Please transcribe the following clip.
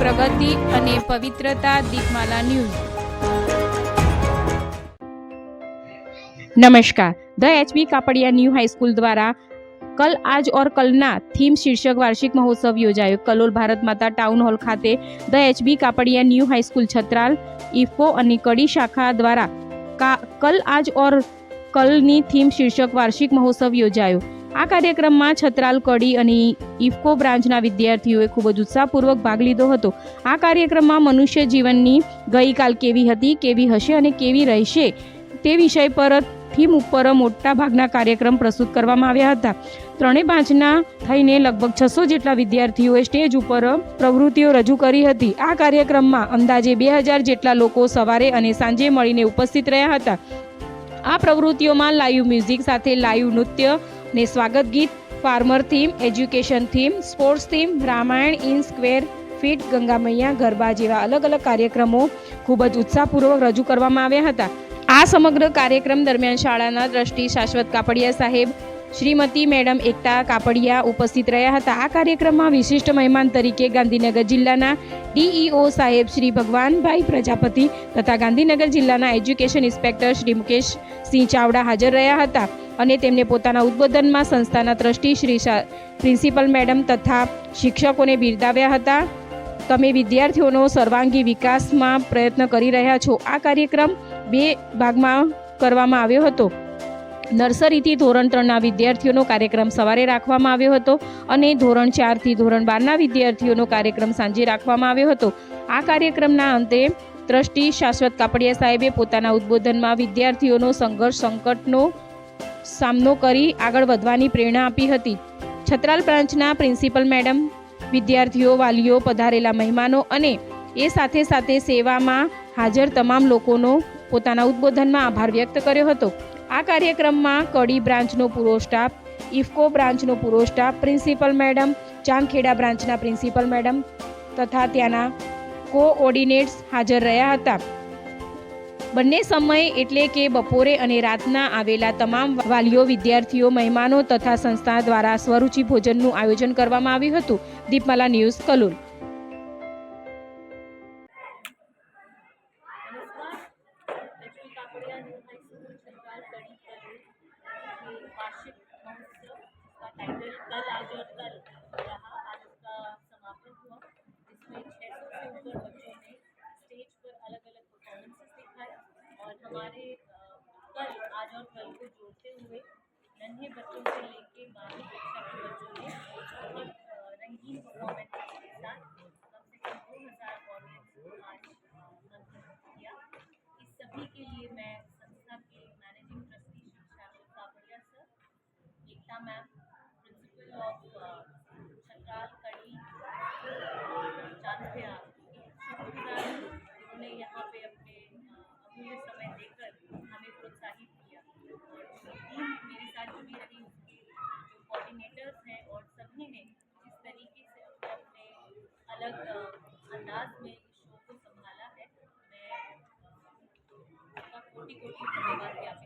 પ્રગતિ અને પવિત્રતા દીપમાલા ન્યૂઝ. નમસ્કાર. The HB Kapadia new high school દ્વારા કલ આજ ઓર કલના થીમ શીર્ષક વાર્ષિક મહોત્સવ યોજાયો. કલોલ ભારત માતા ટાઉન હોલ ખાતે the HB Kapadia new high school Chhatral ઇફો અને કડી શાખા દ્વારા કલ આજ ઓર કલની થીમ શીર્ષક વાર્ષિક મહોત્સવ યોજાયો. આ કાર્યક્રમમાં છત્રાલ કડી અને ઇફકો બ્રાન્ચના વિદ્યાર્થીઓએ ખૂબ જ ઉત્સાહપૂર્વક ભાગ લીધો હતો. આ કાર્યક્રમમાં મનુષ્ય જીવનની ગઈકાલ કેવી હતી, કેવી હશે અને કેવી રહેશે તે વિષય પર થીમ ઉપર મોટા ભાગના કાર્યક્રમ પ્રસ્તુત કરવામાં આવ્યા હતા. ત્રણેય પાંચના થઈને લગભગ છસો જેટલા વિદ્યાર્થીઓએ સ્ટેજ ઉપર પ્રવૃત્તિઓ રજૂ કરી હતી. આ કાર્યક્રમમાં અંદાજે બે હજાર જેટલા લોકો સવારે અને સાંજે મળીને ઉપસ્થિત રહ્યા હતા. આ પ્રવૃત્તિઓમાં લાઈવ મ્યુઝિક સાથે લાઈવ નૃત્ય ને સ્વાગત ગીત farmer theme education theme sports theme Ramayan in square fit Ganga મૈયા ગરબા જેવા અલગ અલગ કાર્યક્રમો ખૂબ જ ઉત્સાહપૂર્વક રજૂ કરવામાં આવ્યા હતા. આ સમગ્ર કાર્યક્રમ દરમિયાન શાળાના દ્રષ્ટિ શાશ્વત કાપડિયા સાહેબ શ્રીમતી મેડમ એકતા કાપડિયા ઉપસ્થિત રહ્યા હતા. આ કાર્યક્રમમાં વિશિષ્ટ મહેમાન તરીકે ગાંધીનગર જિલ્લાના ડીઈઓ સાહેબ શ્રી ભગવાનભાઈ પ્રજાપતિ તથા ગાંધીનગર જિલ્લાના એજ્યુકેશન ઇન્સ્પેક્ટર શ્રી મુકેશ સિંહ ચાવડા હાજર રહ્યા હતા અને તેમને પોતાના ઉદ્બોધનમાં સંસ્થાના ટ્રસ્ટી શ્રી પ્રિન્સિપલ મેડમ તથા શિક્ષકોને બિરદાવ્યા હતા. તમે વિદ્યાર્થીઓનો સર્વાંગી વિકાસમાં પ્રયત્ન કરી રહ્યા છો. આ કાર્યક્રમ બે ભાગમાં કરવામાં આવ્યો હતો. નર્સરીથી ધોરણ ત્રણના વિદ્યાર્થીઓનો કાર્યક્રમ સવારે રાખવામાં આવ્યો હતો અને ધોરણ ચારથી ધોરણ બારના વિદ્યાર્થીઓનો કાર્યક્રમ સાંજે રાખવામાં આવ્યો હતો. આ કાર્યક્રમના અંતે ટ્રસ્ટી શાશ્વત કાપડિયા સાહેબે પોતાના ઉદ્બોધનમાં વિદ્યાર્થીઓનો સંઘર્ષ સંકટનો સામનો કરી આગળ વધવાની પ્રેરણા આપી હતી. છત્રાલ બ્રાન્ચના પ્રિન્સિપલ મેડમ, વિદ્યાર્થીઓ, વાલીઓ, પધારેલા મહેમાનો અને એ સાથે સાથે સેવામાં હાજર તમામ લોકોનો પોતાના ઉદ્બોધનમાં આભાર વ્યક્ત કર્યો હતો. આ કાર્યક્રમમાં કડી બ્રાન્ચનો પૂરો સ્ટાફ, ઇફકો બ્રાન્ચનો પૂરો સ્ટાફ પ્રિન્સિપલ મેડમ ચાંદખેડા બ્રાન્ચના પ્રિન્સિપલ મેડમ તથા ત્યાંના કોઓર્ડિનેટ્સ હાજર રહ્યા હતા. બંને સમયે એટલે કે બપોરે અને રાતના આવેલા તમામ વાલીઓ, વિદ્યાર્થીઓ, મહેમાનો તથા સંસ્થા દ્વારા સ્વરૂચિ ભોજનનું આયોજન કરવામાં આવ્યું હતું. Deepmala news Kalol. Lakshmi Kakadia new high school Chhatral Kadi Kalol ये वार्षिक महोत्सव, जिसका टाइटल कल आज और कल रहा, आज उसका समापन हुआ। जिसमें 600 से ऊपर बच्चों ने स्टेज पर अलग अलग परफॉर्मेंसेस दिखाए और हमारे कल, आज और कल को जोड़ते हुए नन्हे बच्चों से लेके बारहवीं कक्षा के बच्चों ने बहुत रंगीन परफॉर्मेंसेस के साथ कम से कम दो हज़ार ऑडियंस आज अ, मंथन किया इस सभी के लिए मैं संस्था के managing trustee Shri Shashwat Kapadia sir, Ekta ma'am principal of Chhatral Kadi Chandkhiya शुक्रगुजार उन्होंने यहाँ पे अपने अमूल्य समय देकर हमें प्रोत्साहित किया। और टीम मेरे साथ जुड़ी रही उसके जो कोऑर्डिनेटर्स हैं और सभी ने जिस तरीके से अपने अपने अलग अंदाज में কোটি কোটি ধন্যবাদ জ্ঞাপন